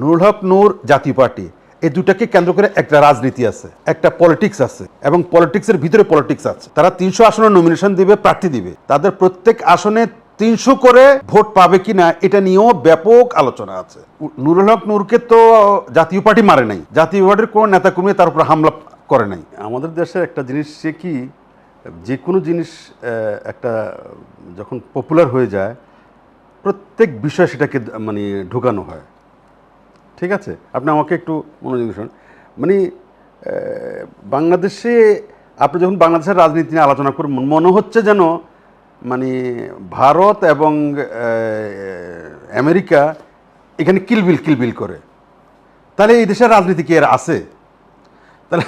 নুরুল হক নূর জাতীয় পার্টি, এই দুটাকে কেন্দ্র করে একটা রাজনীতি আছে, একটা পলিটিক্স আছে এবং পলিটিক্সের ভিতরে পলিটিক্স আছে। তারা তিনশো আসনে নমিনেশন দিবে, প্রার্থী দিবে। তাদের প্রত্যেক আসনে তিনশো করে ভোট পাবে কিনা, এটা নিয়েও ব্যাপক আলোচনা আছে। নুরুল হক নূরকে তো জাতীয় পার্টি মারে নাই। জাতীয় পার্টির কোনো নেতা কর্মী তার উপর হামলা করে নাই। আমাদের দেশের একটা জিনিস সে কি, যে কোনো জিনিস একটা, যখন পপুলার হয়ে যায়, প্রত্যেক বিষয় সেটাকে মানে ঢোকানো হয়। ঠিক আছে? আপনি আমাকে একটু মনোযোগ দিন মানে বাংলাদেশে আপনি যখন বাংলাদেশের রাজনীতি নিয়ে আলোচনা করবেন মনে হচ্ছে যেন মানে ভারত এবং আমেরিকা এখানে কিলবিল কিলবিল করে। তাহলে এই দেশের রাজনীতি কি এর আছে? তাহলে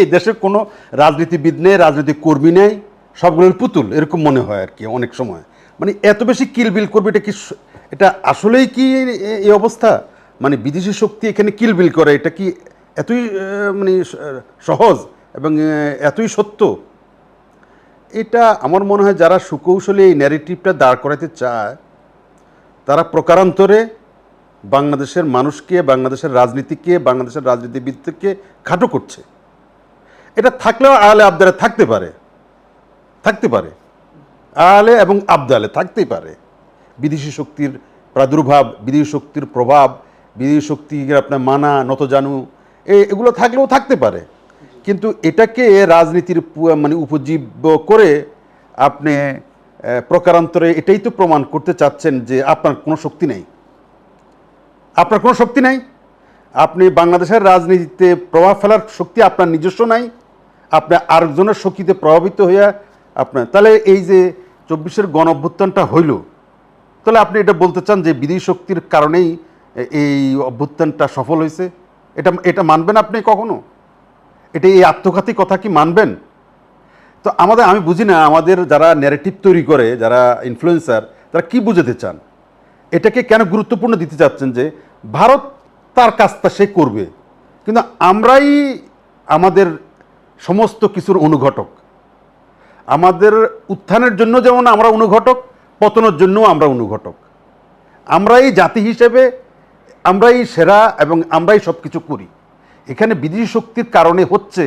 এই দেশে কোনো রাজনীতিবিদ নেই, রাজনৈতিক কর্মী নেই সবগুলোর পুতুল, এরকম মনে হয় আর কি অনেক সময়। মানে এত বেশি কিলবিল করবে, এটা কি এটা আসলেই কি এই অবস্থা? মানে বিদেশি শক্তি এখানে কিলবিল করে, এটা কি এতই মানে সহজ এবং এতই সত্য? এটা আমার মনে হয় যারা সুকৌশলী এই ন্যারেটিভটা দাঁড় করাতে চায়, তারা প্রকারান্তরে বাংলাদেশের মানুষকে, বাংলাদেশের রাজনীতিকে, বাংলাদেশের রাজনীতিবিদকে খাটো করছে। এটা থাকলেও আলে আবদালে থাকতে পারে থাকতে পারে। আলে এবং আবদালে থাকতেই পারে। বিদেশি শক্তির প্রাদুর্ভাব, বিদেশি শক্তির প্রভাব বিদেশি শক্তিকে আপনার মানা নত জানু এগুলো থাকলেও থাকতে পারে। কিন্তু এটাকে রাজনীতির মানে উপজীব্য করে আপনি প্রকারান্তরে এটাই তো প্রমাণ করতে চাচ্ছেন যে আপনার কোনো শক্তি নেই। আপনার কোনো শক্তি নাই। আপনি বাংলাদেশের রাজনীতিতে প্রভাব ফেলার শক্তি আপনার নিজস্ব নাই। আপনি আরেকজনের শক্তিতে প্রভাবিত হইয়া আপনার, তাহলে এই যে চব্বিশের গণ অভ্যুত্থানটা হইল, তাহলে আপনি এটা বলতে চান যে বিদেশি শক্তির কারণেই এই অভ্যুত্থানটা সফল হয়েছে? এটা এটা মানবেন আপনি কখনো? এটা এই আত্মঘাতী কথা কি মানবেন? তো আমাদের, আমি বুঝি না, আমাদের যারা ন্যারেটিভ তৈরি করে, যারা ইনফ্লুয়েন্সার তারা কি বুঝাতে চান? এটাকে কেন গুরুত্বপূর্ণ দিতে চাচ্ছেন যে, ভারত তার কাজটা সে করবে। কিন্তু আমরাই আমাদের সমস্ত কিছুর অনুঘটক। আমাদের উত্থানের জন্য যেমন আমরা অনুঘটক, পতনের জন্যও আমরা অনুঘটক। আমরাই জাতি হিসেবে আমরাই সেরা এবং আমরাই সব কিছু করি। এখানে বিদেশি শক্তির কারণে হচ্ছে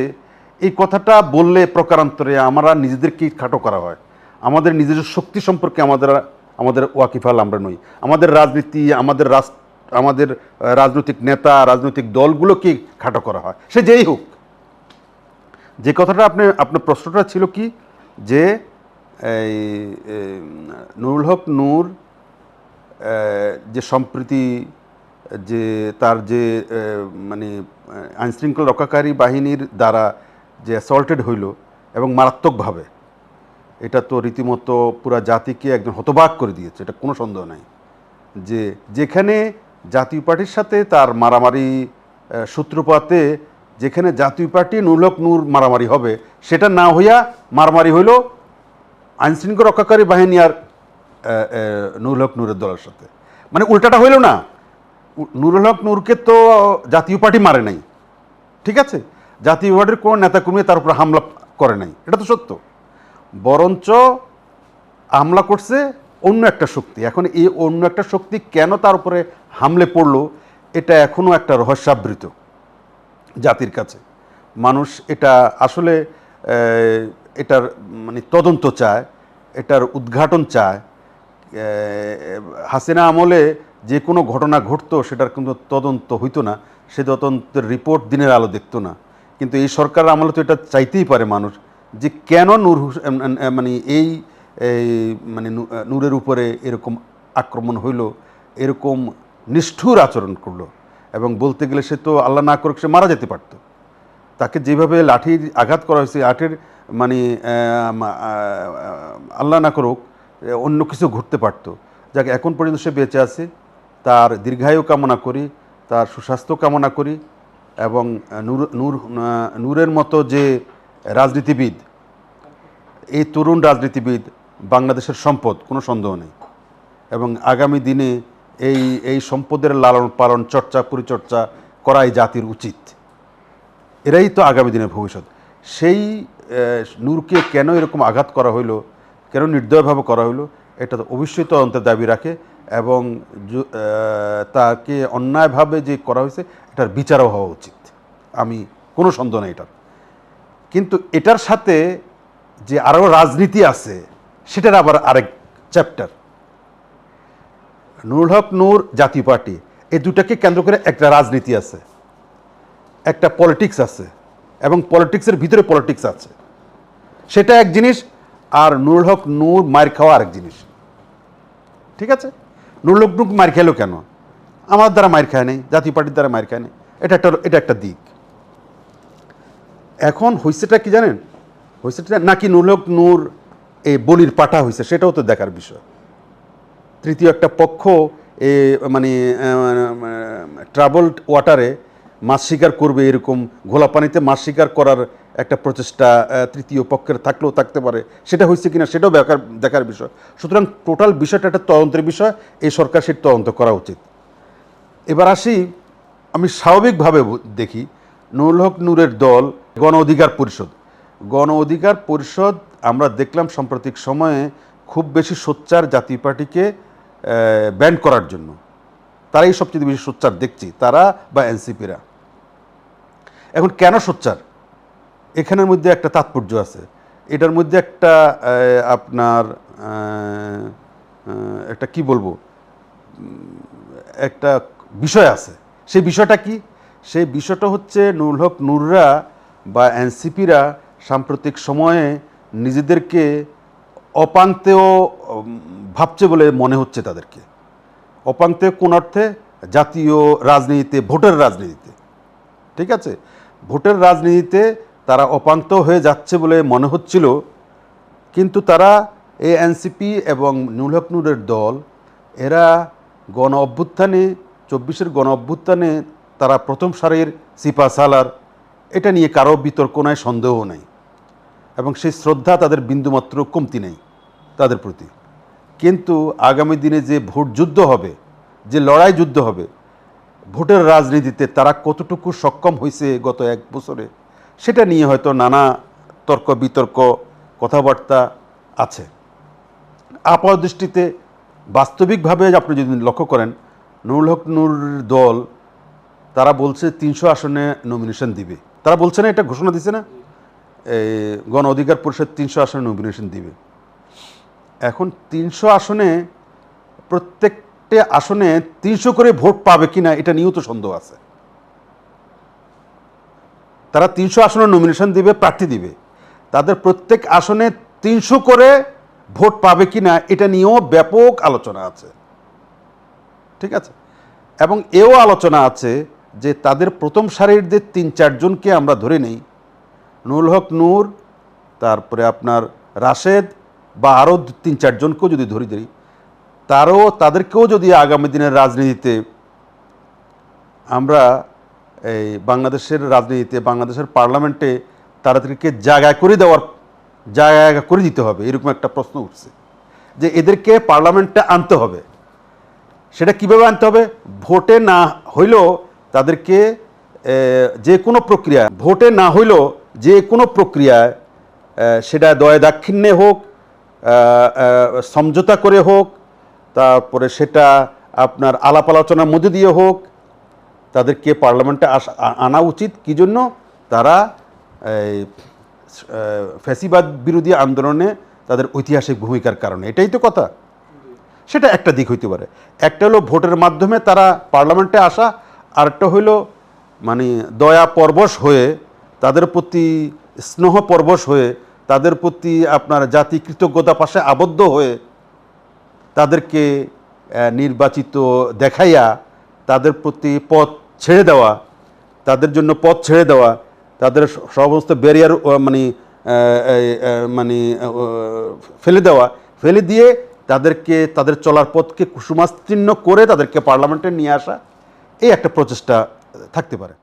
এই কথাটা বললে প্রকারান্তরে আমরা নিজেদেরকেই খাটো করা হয়। আমাদের নিজেদের শক্তি সম্পর্কে আমাদের আমাদের ওয়াকিফাল আমরা নই। আমাদের রাজনীতি, আমাদের রাষ্ট্র আমাদের রাজনৈতিক নেতা, রাজনৈতিক দলগুলোকে খাটো করা হয়। সে যেই হোক। যে কথাটা আপনি, আপনার প্রশ্নটা ছিল কি? যে নুরুল হক নূর যে সম্প্রতি যে তার যে মানে আইন শৃঙ্খলা রক্ষাকারী বাহিনীর দ্বারা যে অ্যাসল্টেড হইল এবং মারাত্মকভাবে, এটা তো রীতিমতো পুরা জাতিকে একজন হতবাক করে দিয়েছে, এটা কোনো সন্দেহ নাই। যে যেখানে জাতীয় পার্টির সাথে তার মারামারি সূত্রপাতে যেখানে জাতীয় পার্টি নুরলক নূর মারামারি হবে, সেটা না হইয়া মারামারি হইল আইনশৃঙ্খলা রক্ষাকারী বাহিনী আর নুরুল হক নূরের দলের সাথে। মানে উল্টাটা হইল না। নুরুল হক নূরকে তো জাতীয় পার্টি মারে নাই। ঠিক আছে? জাতীয় পার্টির কোনো নেতাকর্মী তার উপর হামলা করে নাই। এটা তো সত্য। বরঞ্চ হামলা করছে অন্য একটা শক্তি। এখন এই অন্য একটা শক্তি কেন তার উপরে হামলে পড়ল, এটা এখনও একটা রহস্যাবৃত জাতির কাছে। মানুষ এটা আসলে এটার মানে তদন্ত চায়, এটার উদ্ঘাটন চায়। হাসিনা আমলে যে কোনো ঘটনা ঘটতো, সেটার কিন্তু তদন্ত হইতো না, সে তদন্তের রিপোর্ট দিনের আলো দেখতো না। কিন্তু এই সরকার আমলে তো এটা চাইতেই পারে মানুষ যে কেন নূর মানে এই মানে নূরের উপরে এরকম আক্রমণ হইল, এরকম নিষ্ঠুর আচরণ করল এবং বলতে গেলে সে তো আল্লাহ না করুক সে মারা যেতে পারতো। তাকে যেভাবে লাঠির আঘাত করা হয়েছে আটের মানে আল্লাহ না করুক অন্য কিছু ঘটতে পারতো। যাকে, এখন পর্যন্ত সে বেঁচে আছে। তার দীর্ঘায়ু কামনা করি, তার সুস্বাস্থ্য কামনা করি এবং নূর নূর, নূরের মতো যে রাজনীতিবিদ, এই তরুণ রাজনীতিবিদ বাংলাদেশের সম্পদ, কোনো সন্দেহ নেই। এবং আগামী দিনে এই এই সম্পদের লালন পালন চর্চা, পরিচর্চা করাই জাতির উচিত। এরাই তো আগামী দিনের ভবিষ্যৎ। সেই নূরকে কেন এরকম আঘাত করা হইল, কেন নির্দয়ভাবে করা হইল, এটা তো অবশ্যই তদন্তের দাবি রাখে। এবং তাকে অন্যায়ভাবে যে করা হয়েছে, এটার বিচারও হওয়া উচিত। আমি কোনো সন্দেহ নেই এটার। কিন্তু এটার সাথে যে আরও রাজনীতি আছে, সেটার আবার আরেক চ্যাপ্টার নুরুল হক নূর জাতীয় পার্টি, এই দুটাকে কেন্দ্র করে একটা রাজনীতি আছে, একটা পলিটিক্স আছে, এবং পলিটিক্সের ভিতরে পলিটিক্স আছে। সেটা এক জিনিস, আর নুরুল হক নূর মার খাওয়া আরেক জিনিস। ঠিক আছে? নূর মার খেলো কেন? আমার দ্বারা মার খায় নেই জাতীয় পার্টির দ্বারা মার খায় নেই। এটা একটা এটা একটা দিক। এখন হইছেটা কি জানেন? হইছেটা নাকি নুরুল হক নূর এই বলির পাঠা হয়েছে সেটাও তো দেখার বিষয়। তৃতীয় একটা পক্ষ এ মানে ট্রাভেলড ওয়াটারে মাছ শিকার করবে এরকম, ঘোলা পানিতে মাছ শিকার করার একটা প্রচেষ্টা তৃতীয় পক্ষের থাকলেও থাকতে পারে। সেটা হয়েছে কিনা সেটাও দেখার দেখার বিষয়। সুতরাং টোটাল বিষয়টা একটা তদন্তের বিষয়, এই সরকার সেটা তদন্ত করা উচিত। এবার আসি, আমি স্বাভাবিকভাবে দেখি, নুরুল হক নূরের দল, গণ অধিকার পরিষদ। গণ অধিকার পরিষদ আমরা দেখলাম সাম্প্রতিক সময়ে খুব বেশি সোচ্চার জাতীয় পার্টিকে ব্যান করার জন্য। তারাই সবচেয়ে বেশি সোচ্চার দেখছি, তারা বা এনসিপিরা। এখন কেন সোচ্চার? এখানের মধ্যে একটা তাৎপর্য আছে। এটার মধ্যে একটা আপনার একটা কি বলব? একটা বিষয় আছে। সেই বিষয়টা কি? সেই বিষয়টা হচ্ছে নুরুল হক নুররা বা এনসিপিরা সাম্প্রতিক সময়ে নিজেদেরকে অপান্তেও ভাবছে বলে মনে হচ্ছে তাদেরকে। অপান্তে কোন অর্থে? জাতীয় রাজনীতিতে, ভোটের রাজনীতিতে। ঠিক আছে? ভোটের রাজনীতিতে তারা অপান্ত হয়ে যাচ্ছে বলে মনে হচ্ছিল, কিন্তু তারা এই এনসিপি এবং নুরুল হক নূরের দল, এরা গণ অভ্যুত্থানে, চব্বিশের গণ অভ্যুত্থানে তারা প্রথম সারির সিপা সালার। এটা নিয়ে কারও বিতর্ক নাই সন্দেহ নেই এবং সেই শ্রদ্ধা তাদের বিন্দুমাত্র কমতি নেই তাদের প্রতি। কিন্তু আগামী দিনে যে ভোট যুদ্ধ হবে, যে লড়াই যুদ্ধ হবে, ভোটের রাজনীতিতে তারা কতটুকু সক্ষম হয়েছে গত এক বছরে সেটা নিয়ে হয়তো নানা তর্ক, বিতর্ক, কথাবার্তা আছে। আপাত দৃষ্টিতে বাস্তবিকভাবে আপনি যদি লক্ষ্য করেন, নুরুল হক নূর দল, তারা বলছে তিনশো আসনে নমিনেশন দিবে। তারা বলছে না, এটা ঘোষণা দিছে না? গণ অধিকার পরিষদ তিনশো আসনে নমিনেশন দিবে। এখন তিনশো আসনে, প্রত্যেকটা আসনে তিনশো করে ভোট পাবে কিনা, এটা নিয়েও তো সন্দেহ আছে। তারা তিনশো আসনে নমিনেশন দিবে, প্রার্থী দিবে। তাদের প্রত্যেক আসনে তিনশো করে ভোট পাবে কিনা এটা নিয়েও ব্যাপক আলোচনা আছে। ঠিক আছে? এবং এও আলোচনা আছে যে তাদের প্রথম সারির যে তিন চারজনকে আমরা ধরে নেই, নুরুল হক নূর, তারপরে আপনার রাশেদ বা আরও তিন চারজনকেও যদি ধরে দিই, তারও, তাদেরকেও যদি আগামী দিনের রাজনীতিতে আমরা এই বাংলাদেশের রাজনীতিতে, বাংলাদেশের পার্লামেন্টে তাদেরকে জায়গায় করে দেওয়ার জায়গা করে দিতে হবে, এরকম একটা প্রশ্ন উঠছে। যে এদেরকে পার্লামেন্টে আনতে হবে। সেটা কীভাবে আনতে হবে? ভোটে না হইলেও তাদেরকে যে কোনো প্রক্রিয়া ভোটে না হইলেও যে কোনো প্রক্রিয়ায় সেটা দয়া দাক্ষিণ্যে হোক সমঝোতা করে হোক, তারপরে সেটা আপনার আলাপ আলোচনার মধ্যে দিয়ে হোক তাদেরকে পার্লামেন্টে আনা উচিত। কি জন্য? তারা ফ্যাসিবাদ বিরোধী আন্দোলনে তাদের ঐতিহাসিক ভূমিকার কারণে। এটাই তো কথা। সেটা একটা দিক হইতে পারে। একটা হলো ভোটের মাধ্যমে তারা পার্লামেন্টে আসা, আরেকটা হইল মানে দয়া পরবশ হয়ে, তাদের প্রতি স্নেহ পরবশ হয়ে, তাদের প্রতি আপনার জাতি কৃতজ্ঞতা পাশে আবদ্ধ হয়ে, তাদেরকে নির্বাচিত দেখাইয়া, তাদের প্রতি পথ ছেড়ে দেওয়া, তাদের জন্য পথ ছেড়ে দেওয়া, তাদের সমস্ত ব্যারিয়ার মানে মানে ফেলে দেওয়া, ফেলে দিয়ে তাদেরকে, তাদের চলার পথকে কুসুমাস্তীর্ণ করে তাদেরকে পার্লামেন্টে নিয়ে আসা, এই একটা প্রচেষ্টা থাকতে পারে।